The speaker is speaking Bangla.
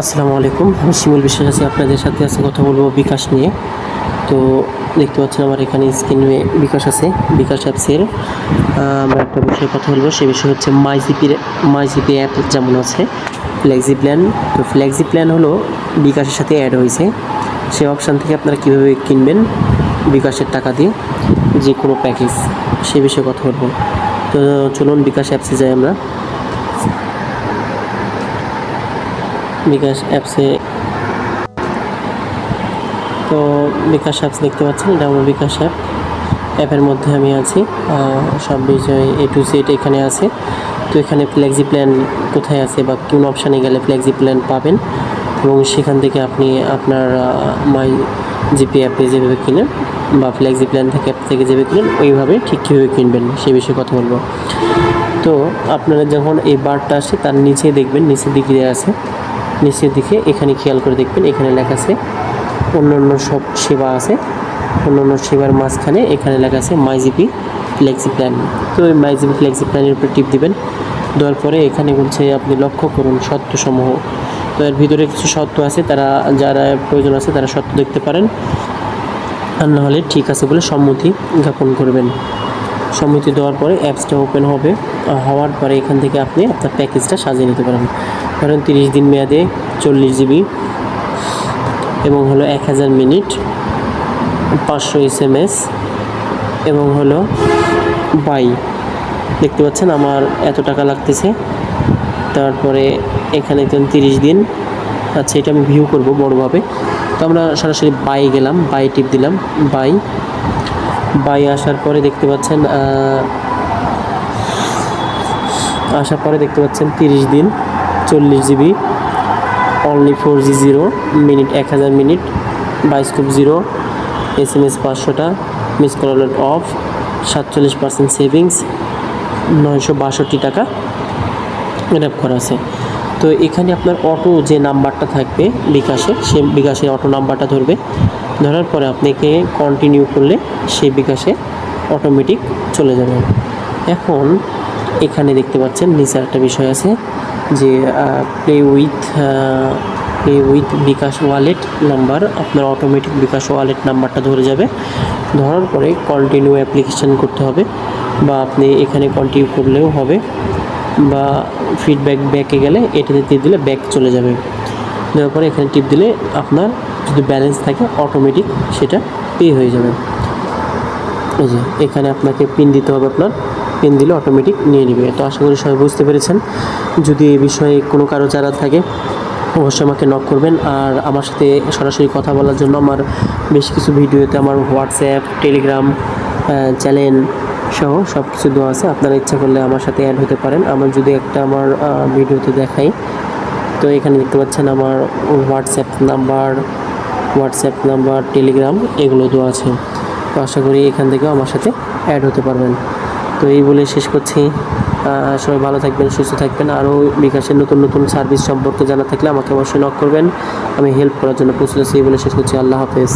আসসালামু আলাইকুম। আমি শিমুল বিশ্বাস আছি, আপনাদের সাথে আছে কথা বলব বিকাশ নিয়ে। তো দেখতে পাচ্ছেন আমার এখানে স্ক্রিনে বিকাশ আছে, বিকাশ অ্যাপসের আমরা একটা বিষয়ে কথা বলব, সে বিষয় হচ্ছে মাইজিপির মাইজিপি অ্যাপ যেমন আছে ফ্লেক্সি প্ল্যান তো ফ্লেক্সি প্ল্যান হলো বিকাশের সাথে অ্যাড হয়েছে। সেই অপশান থেকে আপনারা কীভাবে কিনবেন বিকাশের টাকা দিয়ে, যে কোনো প্যাকেজ সে বিষয়ে কথা বলব। তো চলুন বিকাশ অ্যাপসে যাই আমরা। বিকাশ অ্যাপসে। তো বিকাশ অ্যাপস দেখতে পাচ্ছেন, এটা আমার বিকাশ অ্যাপ। অ্যাপের মধ্যে আমি আছি সব বিষয় এ টু জেড এখানে আছে। তো এখানে ফ্লেক্সি প্ল্যান কোথায় আছে বা কোন অপশানে গেলে ফ্লেক্সি প্ল্যান পাবেন? এবং সেখান থেকে আপনি আপনার মাই জিপি অ্যাপে যেভাবে কিনেন বা ফ্লেক্সি প্ল্যান থেকে অ্যাপ থেকে যেভাবে কিনেন, ওইভাবে ঠিক কীভাবে কিনবেন, সে বিষয়ে কথা বলব। তো আপনারা যখন এই বারটা আসে, তার নিচে দেখবেন, নিচের দিকে আছে। নিচের দিকে এখানে খেয়াল করে দেখবেন, এখানে লেখা আছে অন্য অন্য সব সেবা আছে। অন্য অন্য সেবার মাঝখানে এখানে লেখা আছে মাইজিপি ফ্লেক্সি প্ল্যান তো ওই মাইজিপি ফ্লেক্সি প্ল্যানের উপর টিপ দিবেন, দেওয়ার পরে এখানে বলছে আপনি লক্ষ্য করুন সত্যসমূহ। তো এর ভিতরে কিছু সত্য আছে, তারা যারা প্রয়োজন আছে তারা সত্য দেখতে পারেন। আর নাহলে ঠিক আছে বলে সম্মতি জ্ঞাপন করবেন। সম্মতি দেওয়ার পরে অ্যাপসটা ওপেন হবে, হওয়ার পরে এখান থেকে আপনি আপনার প্যাকেজটা সাজিয়ে নিতে পারেন ধরেন তিরিশ দিন মেয়াদে চল্লিশ জিবি এবং হলো এক হাজার মিনিট, পাঁচশো এস এম এস এবং হলো বাই। দেখতে পাচ্ছেন আমার এত টাকা লাগতেছে। তারপরে এখানে তো তিরিশ দিন। আচ্ছা এটা আমি ভিউ করব বড়োভাবে। তো আমরা সরাসরি বাই গেলাম, বাই টিপ দিলাম, বাই। বাই আসার পরে দেখতে পাচ্ছেন আসার পরে দেখতে পাচ্ছেন তিরিশ দিন। চল্লিশ GB only four G zero minute এক হাজার minute Bioscope zero S M S পাঁচশোটা মিস কল অফ সাতচল্লিশ পার্সেন্ট সেভিংস নয়শো বাষট্টি টাকা র্যাপ করা আছে। তো এখানে আপনার অটো যে নাম্বারটা থাকবে বিকাশে, সে বিকাশের অটো নাম্বারটা ধরবে। ধরার পরে আপনাকে কন্টিনিউ করলে সেই বিকাশে অটোমেটিক চলে যাবে। এখন এখানে দেখতে পাচ্ছেন, নিচে একটা বিষয় আছে যে play with play with bKash wallet number আপনার অটোমেটিক বিকাশ ওয়ালেট নাম্বারটা ধরে যাবে। ধরার পরে কন্টিনিউ অ্যাপ্লিকেশান করতে হবে বা আপনি এখানে কন্টিনিউ করলেও হবে বা ফিডব্যাক ব্যাকে গেলে এটাতে টিপ দিলে ব্যাক চলে যাবে। দেওয়ার পরে এখানে টিপ দিলে আপনার যদি ব্যালেন্স থাকে অটোমেটিক সেটা পে হয়ে যাবে। এখানে আপনাকে পিন দিতে হবে আপনার। পিন দিলে অটোমেটিক নিয়ে নেবে। তো আশা করি সবাই বুঝতে পেরেছেন। যদি এই বিষয়ে কোনো কারও জানা থাকে, অবশ্যই আমাকে নক করবেন। আর আমার সাথে সরাসরি কথা বলার জন্য আমার বেশ কিছু ভিডিওতে আমার হোয়াটসঅ্যাপ টেলিগ্রাম চ্যানেল সহ সব কিছু দেওয়া আছে। আপনারা ইচ্ছা করলে আমার সাথে অ্যাড হতে পারেন। আমার যদি একটা আমার ভিডিওতে দেখাই, তো এখানে দেখতে পাচ্ছেন আমার WhatsApp number WhatsApp number Telegram এগুলো দেওয়া আছে। তো আশা করি এখান থেকেও আমার সাথে অ্যাড হতে পারবেন। তো এই বলে শেষ করছি। সবাই ভালো থাকবেন, সুস্থ থাকবেন। আরও বিকাশের নতুন নতুন সার্ভিস সম্পর্কে জানা থাকলে আমাকে অবশ্যই নক করবেন। আমি হেল্প করার জন্য প্রস্তুত আছি, এই বলে শেষ করছি। আল্লাহ হাফেজ।